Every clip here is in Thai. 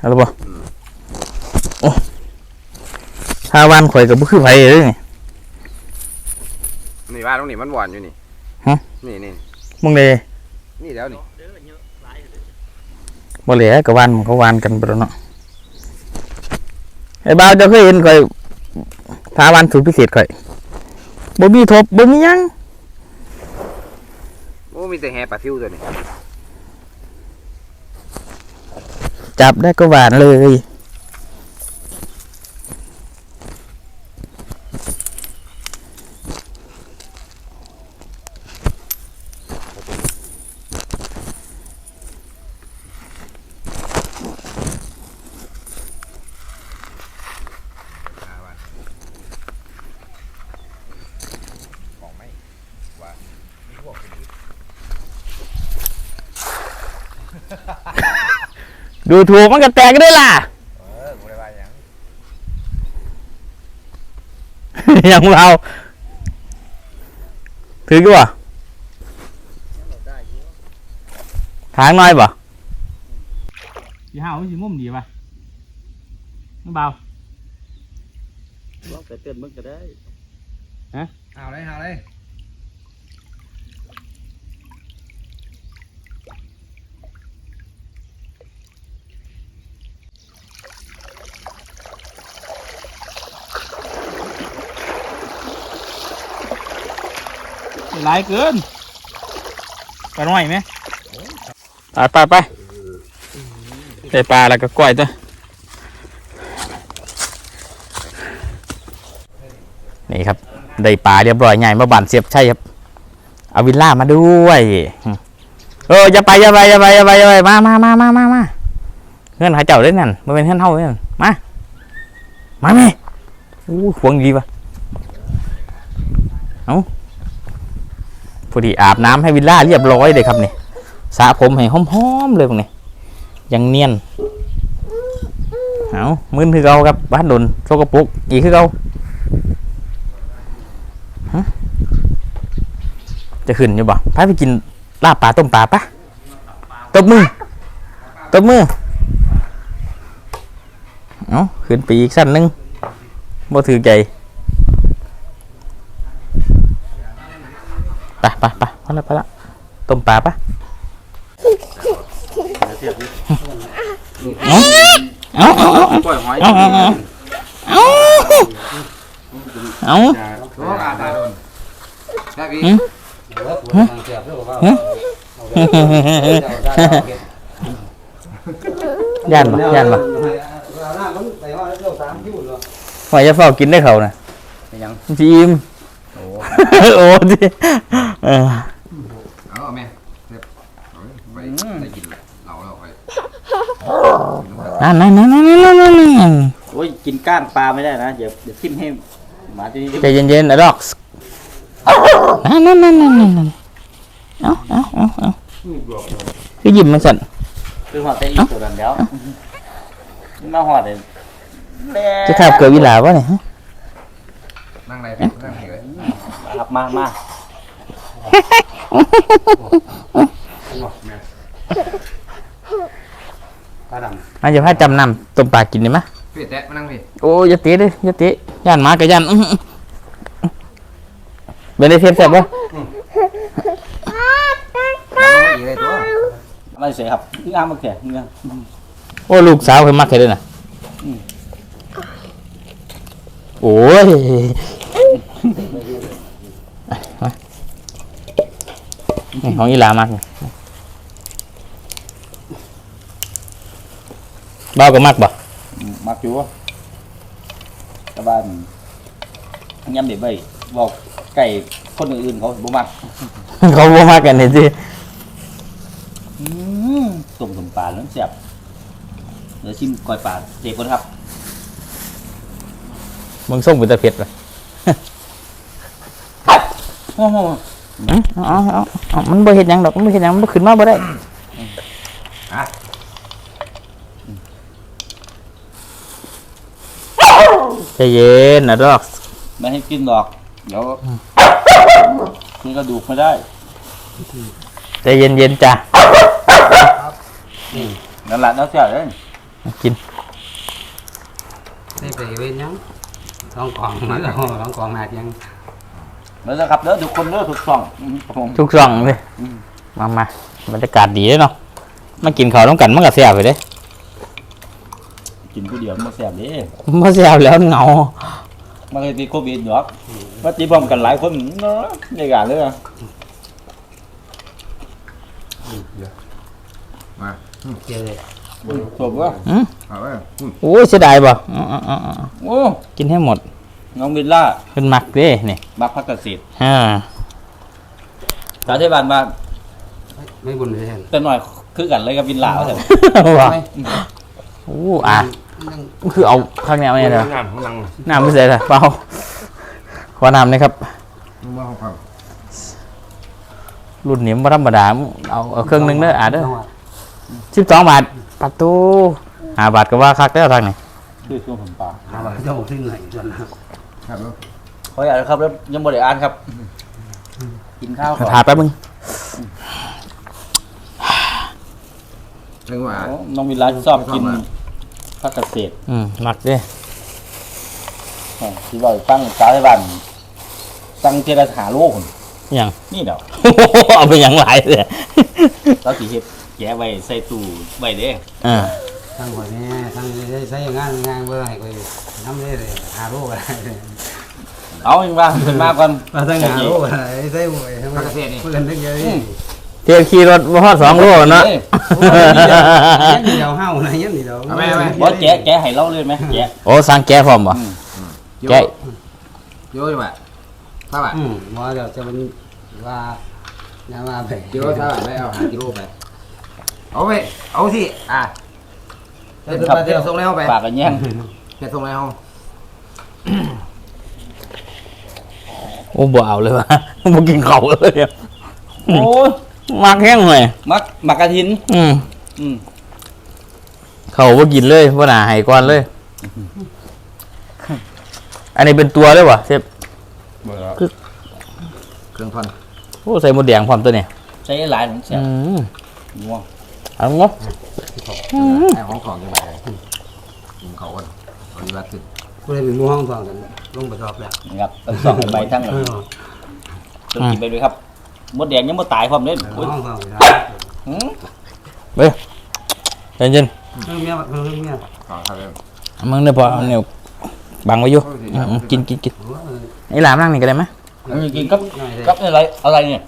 เอาละบ่โอ้ถ้าวันข่อยกับบุคือไผเลยนี่ นี่ว่าตรงนี้มันหวานอยู่นี่ฮะ นี่นี่มึงเลยนี่แล้วนี่บ่เหลือกับวันมันเขาวานกันไปแล้วเนาะไอ้บ่าวเจะเคยเห็นข่อยพาวันสูตรพิเศษข่อยบ่มีทบบ่มีหยังโอ้มีแต่แฮปลาซิวตัวนี้ จับได้ก็หวานเลย ของไม่ว่ามีพวกนี้ ดูถูกมันก็แตกได้ล่ะเออกูได้ว่าหยังยังเราถือกี่บ่ทางน้อยบ่สีห้าวสีมุมดีป่ะน้ำเบาลองไปเต้นมึงก็ได้เอาเลยเอาเลย หลายเกินปลาหน่อยไหมไปไปไปได้ปลาแล้วก็ก้อยตัวนี่ครับได้ปลาเรียบร้อยใหญ่มาบานเสียบใช่ครับเอาวิลล่ามาด้วยเอออย่าไปอย่าไปอย่าไปอย่าไปอย่าไปมามามามามามาเพื่อนหาเจ้าเล่นนั่นมันเป็นเพื่อนเท่าเล่นมามาแม่อู้หวงดีปะเอ้า พอดีอาบน้ำให้วิลล่าเรียบร้อยเลยครับนี่สระผมให้หอมๆเลยพวกนี้ยังเนียนเอามึนคือเก่าครับบ้านโดนโชกปุกอีกคือเก่าจะขึ้นอยู่บ่พาไปกินลาบปลาต้มปลาปะตบมือตบมือเอาขึ้นไปอีกสั้นหนึงบ่ถือใจ ไปไปไปพอละพอละต้มปลาปะเอาเอาเอาเอาปล่อยหอยเอาเอาเอาเอาเอาโอ้อาตาโดนได้พี่หืมย่านบ่ย่านบ่หอยจะเฝ้ากินได้เขาน่ะยังจีอิม โอ้โอ้ดิเออเอาแม่เรียบเอาไปได้กินเราแล้วไปนั่นนั่นนั่นนั่นนั่นนั่นนั่นโอ้ยกินก้างปลาไม่ได้นะ เดี๋ยวเดี๋ยวทิ่มให้หมาที่นี่ใจเย็นๆอะด็อกส์นั่นนั่นนั่นนั่นนั่นเอาเอาเอาเอาคือยิ้มมันสั่นคือหอดแต่อีกตัวนั้นแล้วมาหอดเลยแล่จะขับเกิดวิลาวะเนี่ยฮะนั่งไหนพี่นั่งไหน เลยครับมามาตาดอาจจะพาจำนำต้มปลากินได้ไหมยำพี่แตะมานั่งพี่โอ้ยอย่าเตะเลยอย่าเตะย่านหมากับย่านอื้อหือเป็นได้เทียบแซ่บปะนั่งอีกเลยตัวอะไรเสียครับนี่อ้ามมาแข่งนี่โอ้ลูกสาวเคยมักเคยด้วยนะโอ้ยมา นี่ของอีหลามากนี่เบ้าก็มักบ่มักอยู่ตะบ้านย้ำเด็กใบบอกไก่คนอื่นๆเขาบ่มัก เขาบ่มักกันเห็นสิอืมต้มสมปลาแล้วแซ่บเดี๋ยวชิมก้อยปลาเด็กคนครับมึงส่งเป็นตะเพ็ดป่ะโอ้โห เอาเอาเอาเอามันบ่เห็นหยังดอกมันบ่เห็นหยังมันบ่ขึ้นมาบ่ได้ใจเย็นนะดอกไม่ให้กินหรอก เดี๋ยวนี่กระดูกไม่ได้ใจเย็นๆจ้ะนั่นแหละน้าเสียเลยกินได้ไปเว้นยังต้องกองมาแล้วต้องกองมายัง แล้วนะครับเด้อทุกคนเด้อทุกช่องอืมครับผม ทุกช่องเลยมามาบรรยากาศดีเลยเนาะมากินข้าวต้องกันมันก็แซ่บไปเด้กินผู้เดียวมันบ่แซ่บเด้มาแซ่บแล้วเหงามันเลยติดโควิดดอกว่าติดพร้อมกันหลายคนเนาะในการเลยอะมาเจอเลยจบว่าเอาไว้อืมโอ้ยเสียดายบ่อ๋ออ๋ออ๋ออ๋อโอ้กินให้หมด น้องบิลล่าเป็นมักเด้นี่มักพักเกษตรอ่าสาวเทศบาลมาไม่บุญเลยแต่หน่อยคือกันเลยกับบิลล่าว่าแต่ว้าโอ้อะคือเอาข้างแนวเนี่ยเด้อน้ำข้างหลังน้ำไม่ใส่เลยเปล่าขอน้ำหนะครับมึงมาของความรุ่นนี้มันธรรมดาเอาเอาเครื่องหนึงเด้ออะเด้อสิบสองบาทปัดตู้ห้าบาทก็ว่าคักแล้วทางนี้ คือช่วงผมปลาหาว่าจะบอกที่ไหนจนครับลูกขออยากนะครับแล้วยังบ่ได้อ่านครับ กินข้าวก่อนถาแป๊บนึงเรื่องว่าโอ้น้องบิลล่าชอบกินพักเกษตรอืมมักเด้อ๋อที่ว่าตั้งสาวเทศบาลตั้งเจรหาโลกพุ่นอย่างนี่เดอกเอาไปอย่างไรเลยเราสิเฮ็ดแกะไว้ใส่ตู้ไว้เด้อ่า ทั้งหมดนี่ทั้งได้ใช้งานงานเพื่อให้ไปทำได้เลยหาโรคอะไรเอาอีกว่าขึ้นมาก่อนมาทั้งหาโรคอะไรใช้หวยทำไมเพื่อนได้เยอะนี่เที่ยวขี่รถมาฮอดสองโลเนาะยันเดียวเฮานะยันเดียวบ่แกะแกะให้เราเลยไหมแกะโอ้สั่งแก้พร้อมบ่โยแกะโยดีกว่าถ้าแบบอืมว่าเดี๋ยวจะมันว่าน้ำมาไปกิโลถ้าแบบได้เอาหากิโลไปเอาไปเอาสิอะ เดี๋ยวเดี๋ยวส่งแล้วไปปากกันแย่งเดี๋ยวส่งแล้วโอ้บ่เอาเลยว่ะบ่กินข้าวเลยอะโอ้ยมักแห้งหน่อยมักมักกระถิน อืมอืมเขาบ่กินเลยบ่น่าให้ก่อนเลย อันนี้เป็นตัวเลยวะเชฟเครื่องทอนโอ้ใส่หมดแดงพร้อมตัวเนี่ยใช้หลายหนึ่งแสอืนมงัวเอาง บไอ้ของของยังไงเขาคนเอาดีวัดขึ้นกูเลยเป็นมือห้องทองกันลงไปสอบแล้วนะครับต้องสองใบทั้งหมดต้องกินไปด้วยครับมดแดงยังมดตายพร้อมเล่นห้อุ้ยองทองหืมใจเย็นเพิ่งเมียเพิ่งเมียขอครับเริ่มมึงเนี่ยพอเอาเนี่ยบังไว้อยู่อืมกินกินกินไอ้หลามนั่งนี่ก็ได้ไหมอันนี้กินกับกับอะไรอะไรเนี่ย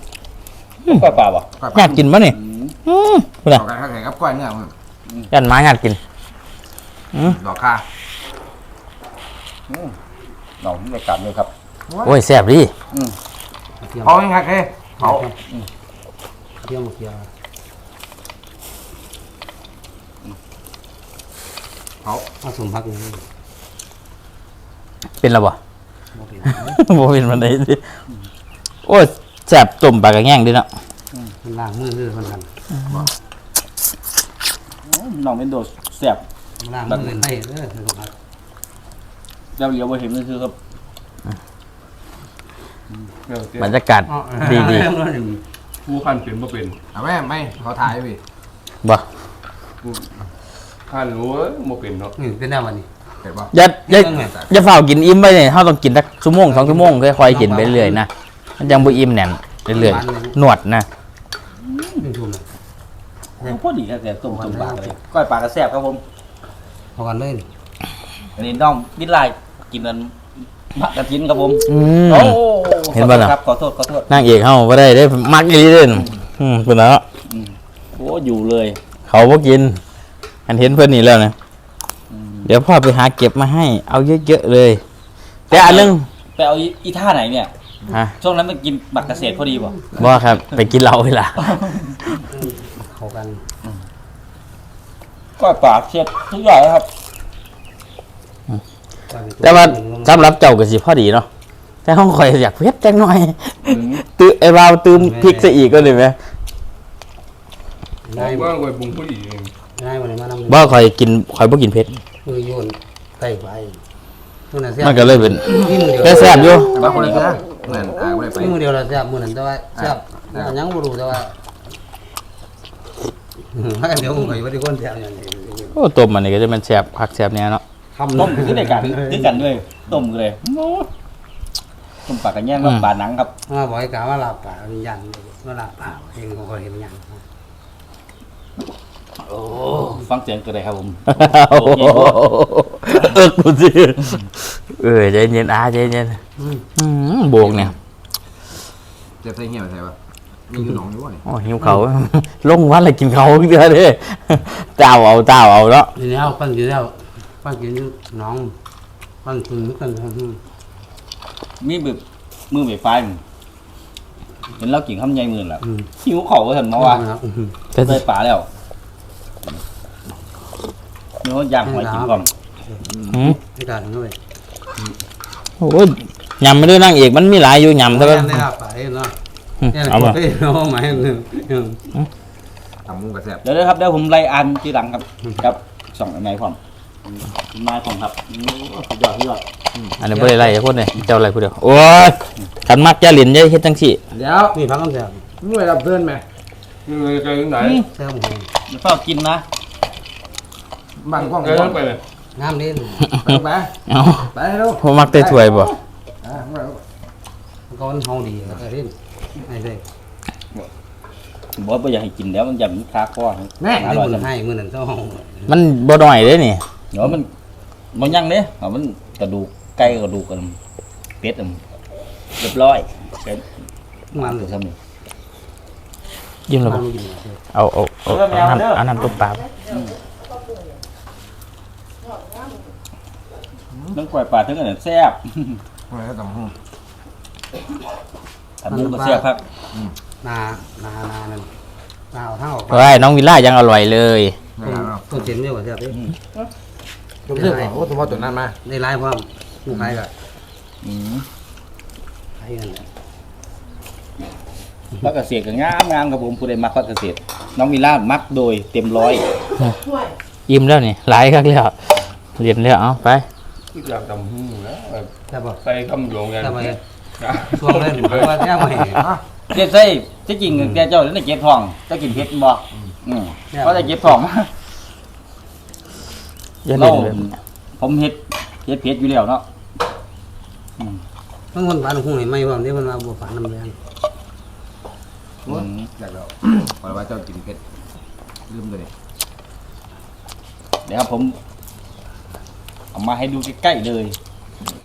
ก้อยปลาบ่อยากกินปะเนี่ย อืมอืมพูดอะต่อกันข้าวแข่งกับก้อยเนื้อมึงยันไม้อยากกิน ดอกค่าหนองในกลับเลยครับ โอ้ยแซ่บดิเผายังไงเฮ้เผาเที่ยวมาเที่ยวเผาเอาสมพักนี่เป็นแล้วบ่ บ่เป็น บ่เป็นมันได้ดิโอ้ยแซ่บต้มปลากระแง่งดิเนาะ มันล้างมือคือมันกันหนองเป็นโดดแซ่บล้างมือให้เด้อสมพักแล้วเดี๋ยวไปเห็นมันคือครับบรรยากาศดีดีผู้ขั้นเป็นบ่เป็นเอาแม่ไม่เขาถ่ายพี่ๆบ่ขั้นรู้เอ้ยบ่เป็นเนาะนี่เป็นได้วันนี้เห็นป่ะอย่าอย่าอย่าเฝ้ากินอิ่มไปเนี่ยเฮาต้องกินสักชั่วโมงสองชั่วโมงค่อยๆกินไปเรื่อยๆนะมันยังบ่อิ่มแน่นเรื่อยๆนวดนะ หนึ่งทุ่มเลยพอดีครับแต่ต้มต้มปลาเลยก้อยปลากระแซ่บครับผมพอกันเลยอันนี้น้องบิดไลกินนันมักกระทินครับผมอืม โอ้เห็นป่ะน่ะครับขอโทษขอโทษนางเอกเฮาบ่ได้ได้มักอีหลีเด้นอืมเพิ่นเนาะโอ้อยู่เลยเขาบ่กินอันเห็นเพิ่นนี่แล้วนะเดี๋ยวพ่อไปหาเก็บมาให้ เอาเยอะๆเลย แต่อันนึงไปเอาอีอีท่าไหนเนี่ย ฮะช่วงนั้นมันกินหมักเกษตรพอดีป่ะบ่ครับ ไปกินเหล้าเวลาเข้ากันก้อยปลาเชียดทุกอย่างเลยครับ แต่ว่าสำหรับเจ้าก็สิพอดีเนาะแต่ห้องข่อยอยากเผ็ดจังหน่อย ตื้อไอ้วาวตื้มพริกซะอีกก็ได้ไหมได้ว่าไว้บุงผู้หญิงได้วันนี้มานำบ่ข่อยกินข่อยบ่กินเผ็ดมือโยนใส่ไปมือนั้นแซ่บมันก็เลยเป็นนี่มือเดียวแต่แซ่บอยู่มาคนละ นะนั่นอ่าไม่ได้ไปนี่มือเดียวเราแซ่บมือนั้นแต่ว่าแซ่บยังบ่รู้แต่ว่าถ้ากันเดี๋ยวผมไปว่าที่คนแถวอย่างนี้โอ้ต้มอันนี้ก็จะเป็นแซ่บผักแซ่บเนี่ยเนาะทำต้มคือได้กันคือกันด้วยต้มเลยโอ้ต้มปลากระแยงกับปลาหนังครับมาบอกให้กล่าวว่าลาบป่าวิญญาณว่าลาบป่าเองเขาเห็นยังโอ้ฟังเสียงก็ได้ครับผมโอ้โห เออกูสิเออใจเย็นอาใจเย็นอืมอืมโบกเนี่ยจะใส่เหี้ยใส่ปะมีอยู่หนองอยู่วะเนี่ยโอ้หิวเขาลงวันอะไรกินเขาเดือเด้เจ้าเอาเจ้าเอาเนาะทีนี้ปั้นกินแล้วปั้นกินน้องปั้นกินกันมีแบบมือแบบไฟมันเห็นเรากิ่งคำใหญ่มือแล้วอืมหิวเข่าก็ถึงมาว่าอืมแต่เคยป่าแล้วเนื้อย่างหอยจิ้มก่อน หืมให้การด้วยโอ้ยยำไม่ได้นั่งเอกมันมีหลายอยู่ยำแต่ว่าได้ลาบป่าเนาะอืมเนี่ยเอาเอามาไปเอาหมายหนึ่งตำมุ้งกระแซบเดี๋ยวนะครับเดี๋ยวผมไล่อ่านทีหลังครับครับสองไม้พร้อมไม้พร้อมครับโอ้สุดยอดสุดยอดอันนี้ไม่ได้ไล่คนเนี่ยเจ้าอะไรผู้เดียวโอ้ยขันมักจะหลินจะเฮ็ดจังสี่เดี๋ยวนี่พักกันแถวมึงไปรับเพื่อนไหมนี่เลยไกลถึงไหนแถวหมูอย่าเฝ้ากินนะบังกล้องไกลก่อถึนงไปเลย น้ำเล่นไปไปเอาไปเร็วผมมักแต่ถวยบ่อะไปก้อนห้องดีก็เล่นไอ้เด็กบอกว่าอยากให้กินแล้วมันจะมีคาคอแม่อไอ้ร่อยมืจัองให้มือหนึ่งเจ้าห้องมันบ่หน่อยเด้นี่เดี๋ยวมันมันยังเด้เอามันกระดูกไก่กระดูกกันเป็ดอันเรียบร้อยเป็นมันตัวซ้ำนี่ยิ้มแล้วมับ่นกินเอาเอาเอาเอาน้ำเอาน้ำต้มปลา บ่ต้องปล่อยปลาถึงกันแซ่บไปแล้วตำมุ้งทำมุกก็แซ่บครับนานานานั่นนาเอาทั้งออกเฮ้ยน้องวิลล่ายังอร่อยเลยไม่เอาแล้วต้นเสียนเยอะกว่าเสียบดิตัวเรื่องโอ้ตัวพ่อตัวนั้นมาในไลน์พร้อมลูกค้าก็อืมใช้กันพักเกษตรก็งามงามครับผมผู้ใดมักพักเกษตรน้องมิล่ามักโดยเต็มร้อยยิ้มแล้วนี่หลายครั้งแล้วเรียนแล้วเอาไป อยากทำหูนะแบบแต่บอก ใส่คำหลวงกันแต่บอกช่วงเล่นผมว่าแค่ไม่เจ็บไส้ที่จริงแกเจ้าเล่นเจ็บท้องเจะกินเพชรบ่อืมเพราะจะเจ็บท้องอย่าเราเล่นแบบผมเฮ็ดเฮ็ดเพชรอยู่แล้วเนาะบางคนฝันคงเห็นไม่ว่าเนี่ยมันมาบวฝันน้ำแดงอืมอยากแล้วพอว่าเจ้ากินเผ็ดลืมเลยเดี๋ยวครับผม เอามาให้ดูใกล้ๆเลย